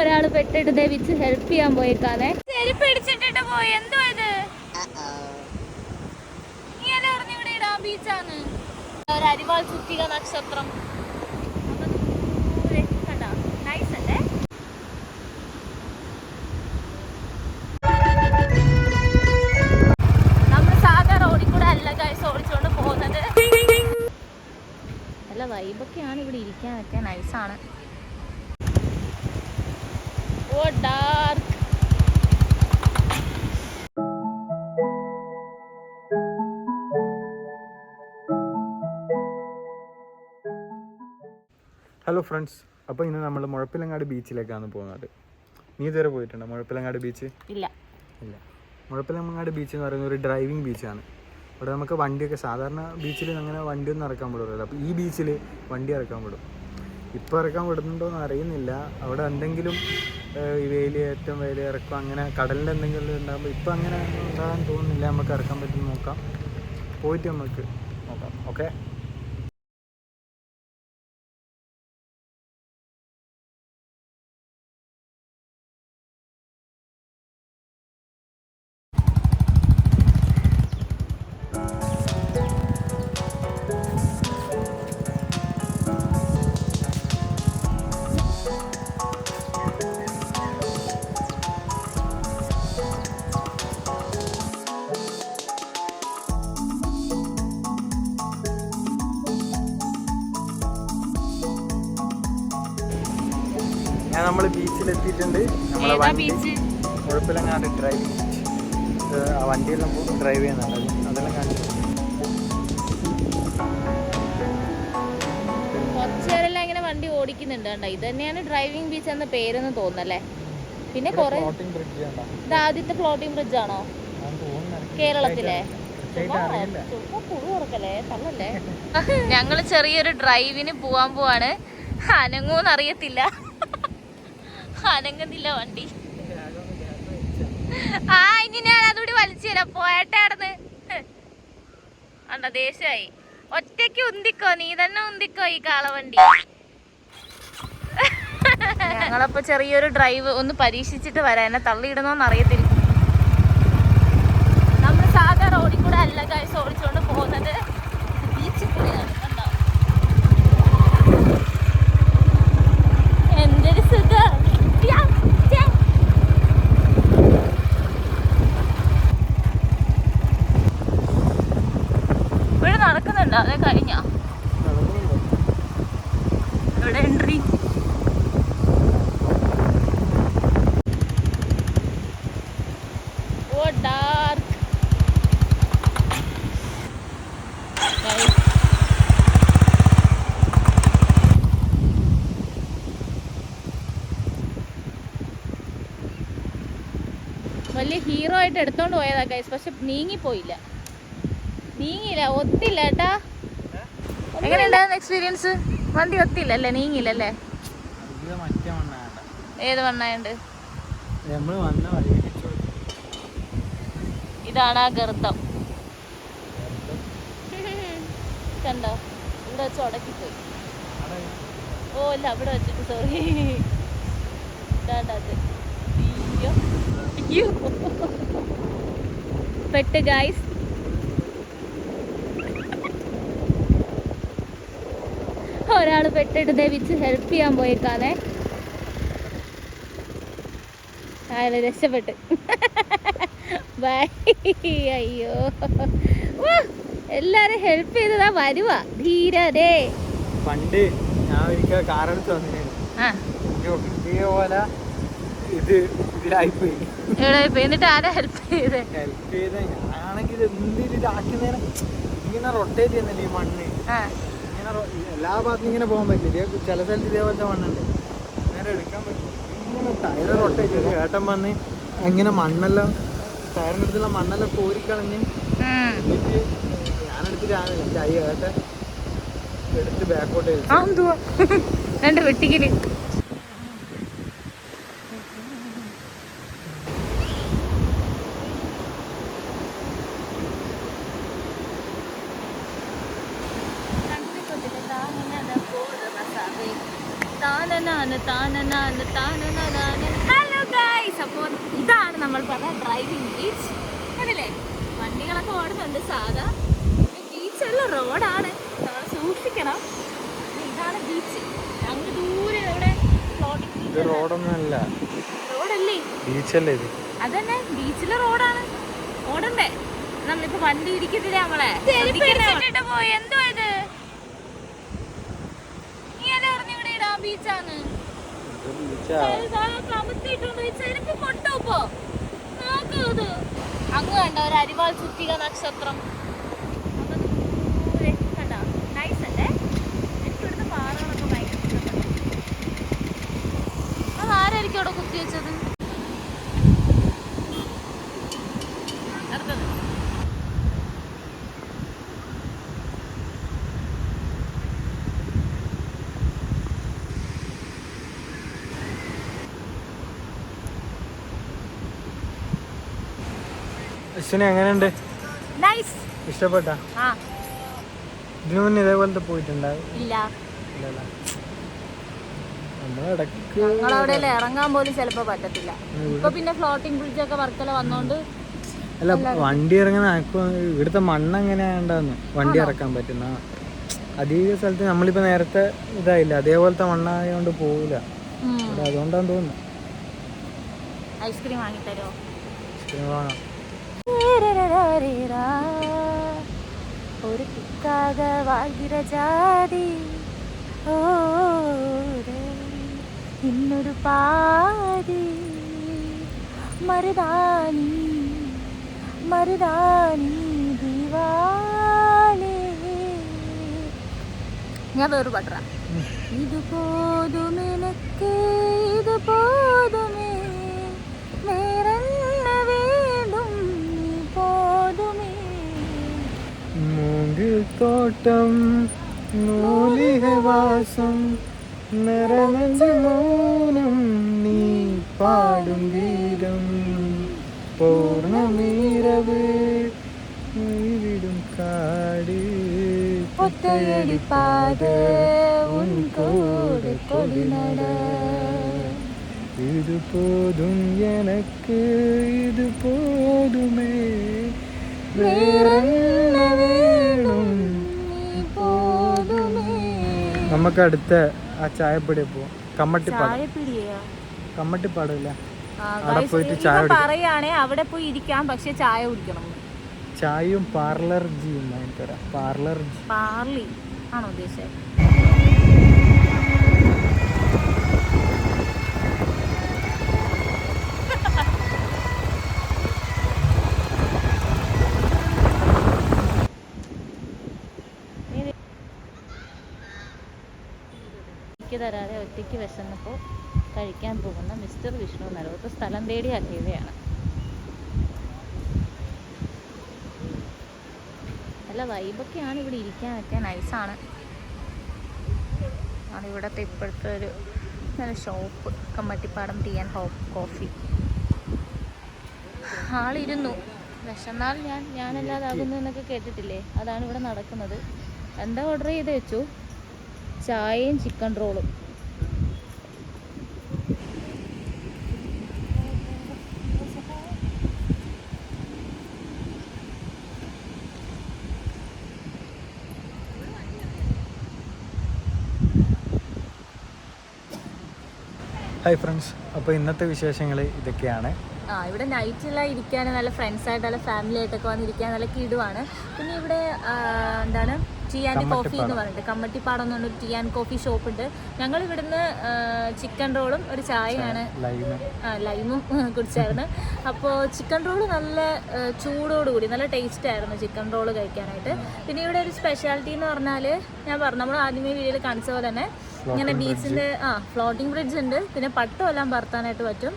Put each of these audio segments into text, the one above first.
ഒരാൾ പെട്ടിട്ട് ദേവിച്ച് ഹെൽപ്പ് ചെയ്യാൻ പോയേക്കാണേ ചെരുപ്പ് പിടിച്ചിട്ടിട്ട് പോയി. എന്തോ ഇത്? ബീച്ചാണ് ഒരു അരിവാൾ ചുറ്റിക നക്ഷത്രം. നല്ല വൈബൊക്കെയാണ് ഇവിടെ ഇരിക്കാനൊക്കെ നൈസാണ് ഓ ഡാർക്ക് ഹലോ ഫ്രണ്ട്സ് അപ്പോൾ ഇന്ന് നമ്മൾ മുഴപ്പിലങ്ങാട് ബീച്ചിലേക്കാണ് പോകുന്നത്. നീ ഇതുവരെ പോയിട്ടുണ്ടോ മുഴപ്പിലങ്ങാട് ബീച്ച്? ഇല്ല. ഇല്ല. മുഴപ്പിലങ്ങാട് ബീച്ച് എന്ന് പറയുന്നത് ഒരു ഡ്രൈവിംഗ് ബീച്ചാണ് അവിടെ നമുക്ക് വണ്ടിയൊക്കെ സാധാരണ ബീച്ചിൽ അങ്ങനെ വണ്ടിയൊന്നും ഇറക്കാൻ വിടില്ല അപ്പോൾ ഈ ബീച്ചിൽ വണ്ടി ഇറക്കാൻ വിടും ഇപ്പോൾ ഇറക്കാൻ വിടുന്നുണ്ടോ എന്ന് അറിയുന്നില്ല. അവിടെ എന്തെങ്കിലും ഈ വേലിയേറ്റം വേലിയിറക്കം അങ്ങനെ കടലിന്റെ എന്തെങ്കിലും ഉണ്ടാകുമ്പോൾ ഇപ്പോൾ അങ്ങനെ ഉണ്ടാകാൻ തോന്നുന്നില്ല. നമുക്ക് ഇറക്കാൻ പറ്റും നോക്കാം. പോയിട്ട് നമുക്ക് നോക്കാം. ഓക്കെ? എത്തിയിട്ടുണ്ട് നമ്മളെ വണ്ടി കുഴപ്പമില്ലങ്ങാണ്ട് ഡ്രൈവിംഗ് ആ വണ്ടിയെല്ലാം ഡ്രൈവ് ചെയ്യുന്നുണ്ട് അതെല്ലാം കാണിച്ചു കുറച്ചുപേരെല്ലാം ഇങ്ങനെ വണ്ടി ഓടിക്കുന്നുണ്ട് കണ്ടോ? ഇത് തന്നെയാണ് ഡ്രൈവിംഗ് ബീച്ച് എന്ന പേരെന്ന് തോന്നുന്നല്ലേ പിന്നെ കൊറേ ഇത് ആദ്യത്തെ ഫ്ലോട്ടിംഗ് ബ്രിഡ്ജ് ആണോ? കേരളത്തിലെ? ഞങ്ങൾ ചെറിയൊരു ഡ്രൈവിന് പോവാൻ പോവാണ്. അനങ്ങൂന്ന് അറിയത്തില്ല അനങ്ങുന്നില്ല വണ്ടി. ആ ഇനി ഞാൻ അതുകൂടി വലിച്ചു തരാം. പോയട്ടാടന്ന് അണ്ട ദേശമായി ഒറ്റയ്ക്ക് ഉന്തിക്കോ? നീ തന്നെ ഉന്തിക്കോ ഈ കാളവണ്ടി? ഞങ്ങളപ്പോ ചെറിയൊരു ഡ്രൈവ് ഒന്ന് പരീക്ഷിച്ചിട്ട് വരാം. എന്നെ തള്ളിയിടണോന്ന് അറിയത്തില്ല. നമ്മൾ സാധാ റോഡിൽ കൂടെ അല്ല ഗൈസ് ഓടിച്ചുകൊണ്ട് പോകുന്നത്. അതെ കഴിഞ്ഞ. ഇവിടെ എൻട്രി വലിയ ഹീറോ ആയിട്ട് എടുത്തോണ്ട് പോയതാ ഗൈസ് പക്ഷെ നീങ്ങിപ്പോയില്ല. നീങ്ങിയില്ല ഒത്തില്ല ഏട്ടാ എങ്ങനെയുണ്ടായിരുന്നു എക്സ്പീരിയൻസ് വണ്ടി ഒത്തില്ല അല്ലേ നീങ്ങില്ല അല്ലേ ഇത് മറ്റേ മണ്ണാണ്ട. ഏത് വണ്ണായുണ്ട് ഇതാണ് ആ ഗർത്തം. കണ്ടോ? ഇവിടെ വെച്ച് ഉടക്കിപ്പോയി. ഓ ഇല്ല അവിടെ വെച്ചിട്ട് സോറി ഇതാണ്ടത് അത്. അയ്യോ. അയ്യോ. പെട്ട് ഗായ്സ് ഒരാൾ പെട്ടിട്ട് വിച്ച് ഹെൽപ്പ് ചെയ്യാൻ പോയേക്കാതെ അയാൾ രക്ഷപ്പെട്ട്. ബൈ അയ്യോ. എല്ലാരും ഹെൽപ്പ് ചെയ്തതാ വരുവാ. ധീരതേ. പണ്ട് ഞാൻ ഒരിക്കൽ കാറെടുത്ത് വന്നിട്ടുണ്ട് ഇത് എന്നിട്ട് ആരാ ഹെൽപ്പ് ചെയ്തേ? ഹെൽപ്പ് ചെയ്ത. ഞാനാണെങ്കിൽ ഇങ്ങനെ റൊട്ടേറ്റ് ചെയ്യുന്നില്ല ഈ മണ്ണ്? എല്ലാ ഭാഗത്തും ഇങ്ങനെ പോകാൻ പറ്റില്ല. ചില സ്ഥലത്ത് ഇതേപോലത്തെ മണ്ണുണ്ട്. നേരെ എടുക്കാൻ പറ്റും ഇങ്ങനെ ടയർ റൊട്ടേറ്റ് ചെയ്ത് ഏട്ടൻ വന്ന് അങ്ങനെ മണ്ണെല്ലാം ടയറിനടുത്തുള്ള മണ്ണെല്ലാം കോരിക്കളഞ്ഞ്. എന്നിട്ട് ഞാനെടുത്തിട്ട് ആ എന്റെ അയ്യ ഏട്ടൻ എടുത്ത് ബാക്കോട്ട് ആ എന്തുവാ? രണ്ട് ഗായ്സ് അപ്പോൾ ഇതാണ് നമ്മൾ പറഞ്ഞ ഡ്രൈവിംഗ് ബീച്ച് അതല്ലേ വണ്ടികളൊക്കെ ഓടുന്നുണ്ട് സാധാ. ബീച്ചുള്ള റോഡാണ് നമ്മൾ സൂക്ഷിക്കണം. ഇതാണ് ബീച്ച് അങ്ങ് ദൂരെ ഇവിടെ ഫ്ലോട്ടിംഗ് ഇത് റോഡൊന്നും അല്ല റോഡല്ലേ? ബീച്ചല്ലേ ഇത്. അതന്നെ ബീച്ചിലെ റോഡാണ്. ഓടണ്ടേ? നമ്മളിപ്പോ വണ്ടി ഇരിക്കുന്നില്ലേ നമ്മളെ. പോയി. എന്തോ ഇത് നീ അല്ലേ പറഞ്ഞു ഇവിടെ ഇടാ ബീച്ചാണ്. അങ്ങ് കണ്ട ഒരു അരിവാൾ ചുറ്റിക നക്ഷത്രം. അങ്ങ് ദൂരെ കണ്ടോ? Nice അല്ലേ? എനിക്ക് ഇവിടുത്തെ പാറകളൊക്കെ ഭയങ്കര അതാരായിരിക്കും അവിടെ കുത്തിവെച്ചത് അടുത്തത് അശ്വിനി എങ്ങനെയുണ്ട്? ഇഷ്ടപ്പെട്ട? ഇതിനു മുന്നേ ഇതേപോലത്തെ പോയിട്ടുണ്ടാവും ഇല്ല. ഇല്ലല്ലോ? നമ്മളിടക്ക് ഞങ്ങളവിടെ ഇറങ്ങാൻ പോലും ചിലപ്പോ പറ്റത്തില്ല. ഇപ്പൊ പിന്നെ ഫ്ലോട്ടിംഗ് ബ്രിഡ്ജ് ഒക്കെ വർക്കല വന്നോണ്ട് അല്ല വണ്ടി ഇറങ്ങുന്ന ഇവിടുത്തെ മണ്ണ് എങ്ങനെയാണ്ടാന്ന്? വണ്ടി ഇറക്കാൻ പറ്റുന്ന. അധിക സ്ഥലത്ത് നമ്മളിപ്പോ നേരത്തെ ഇതായില്ല അതേപോലത്തെ മണ്ണായതുകൊണ്ട് പോവില്ല അതുകൊണ്ടാന്ന് തോന്നുന്നു. ഐസ്ക്രീം വാങ്ങിത്തരോ ഐസ്ക്രീം വാങ്ങാം ഒരു കിക്കാക വാഴ്കിற ജാതി. ഓരേ ഇന്നൊരു പാതി. മരുതാനി ഞാൻ വേറൊരു പാട്ടാ ഇത് പോതുമെനക്ക് ഇത് തോട്ടം നൂലികവാസം നിറനഞ്ച് മൗനം നീ പാടും ഗീതം പൗർണമീരവ് വിടും കാട് ഒറ്റയടിപ്പാത ഉൻ കൂടെ കൊടിനട இது போதும் எனக்கு இது போதுமே വേറെന്ന നമുക്ക് അടുത്ത ആ ചായപ്പൊടി പോവാം. കമ്മട്ടിപ്പാട് കമ്മട്ടിപ്പാടില്ല അവിടെ പോയിട്ട് ചായ അവിടെ പോയി ഇരിക്കാം പക്ഷെ ചായ കുടിക്കണം. ചായയും പാർലർ ജിയും വാങ്ങിത്തരാം. പാർലർ ജി പാർലി. ആണോ ഉദ്ദേശിച്ചത്? ഒറ്റയ്ക്ക് വിശന്നപ്പോൾ കഴിക്കാൻ പോകുന്ന മിസ്റ്റർ വിഷ്ണു നരവത്ത് സ്ഥലം തേടി അഹേവയാണ് നല്ല വൈബൊക്കെയാണ് ഇവിടെ ഇരിക്കാനൊക്കെ നൈസാണ് ആണ്. ഇവിടുത്തെ ഇപ്പോഴത്തെ ഒരു നല്ല shop Kammattipadam tea and hope coffee ആളിരുന്നു. വിശന്നാൽ ഞാൻ ഞാനല്ലാതാകുന്നു എന്നൊക്കെ കേട്ടിട്ടില്ലേ? അതാണ് ഇവിടെ നടക്കുന്നത്. എന്താ ഓർഡർ ചെയ്ത് വെച്ചു? ചായയും ചിക്കൻ റോളും ഹായ് ഫ്രണ്ട്സ് അപ്പോൾ ഇന്നത്തെ വിശേഷങ്ങൾ ഇതൊക്കെയാണ്. ആ ഇവിടെ നൈറ്റിൽ ഇരിക്കാൻ നല്ല ഫ്രണ്ട്സ് ആയിട്ട് നല്ല ഫാമിലി ആയിട്ടൊക്കെ വന്നിരിക്കാൻ നല്ല കിടുവാണ്. പിന്നെ ഇവിടെ എന്താണ് ടീ ആൻഡ് കോഫി എന്ന് പറഞ്ഞിട്ട് കമ്മട്ടിപ്പാടം എന്ന് പറഞ്ഞൊരു ടീ ആൻഡ് കോഫി ഷോപ്പ് ഉണ്ട്. ഞങ്ങൾ ഇവിടുന്ന് ചിക്കൻ റോളും ഒരു ചായയാണ്. ലൈമും കുടിച്ചായിരുന്നു. അപ്പോൾ ചിക്കൻ റോൾ നല്ല ചൂടോട് ചൂടോടുകൂടി നല്ല ടേസ്റ്റ് ആയിരുന്നു ചിക്കൻ റോൾ കഴിക്കാനായിട്ട്. പിന്നെ ഇവിടെ ഒരു സ്പെഷ്യാലിറ്റി എന്ന് പറഞ്ഞാൽ ഞാൻ പറഞ്ഞു നമ്മൾ ആദ്യമേ വീഡിയോയിൽ കാണിച്ച പോലെ തന്നെ ഇങ്ങനെ ബീച്ചിന്റെ ആ ഫ്ലോട്ടിംഗ് ബ്രിഡ്ജ് ഉണ്ട്. പിന്നെ പട്ടം എല്ലാം പറത്താനായിട്ട് പറ്റും.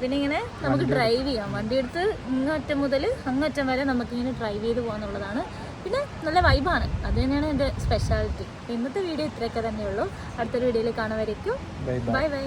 പിന്നെ ഇങ്ങനെ നമുക്ക് ഡ്രൈവ് ചെയ്യാം. വണ്ടി എടുത്ത് ഇങ്ങറ്റം മുതൽ അങ്ങറ്റം വരെ നമുക്ക് ഇങ്ങനെ ഡ്രൈവ് ചെയ്ത് പോകാന്നുള്ളതാണ് പിന്നെ നല്ല വൈബാണ് അത് തന്നെയാണ് എന്റെ സ്പെഷ്യാലിറ്റി ഇന്നത്തെ വീഡിയോ ഇത്രയൊക്കെ തന്നെയുള്ളൂ. അടുത്തൊരു വീഡിയോയിൽ കാണുമായിരിക്കും ബൈ ബൈ ബൈ ബൈ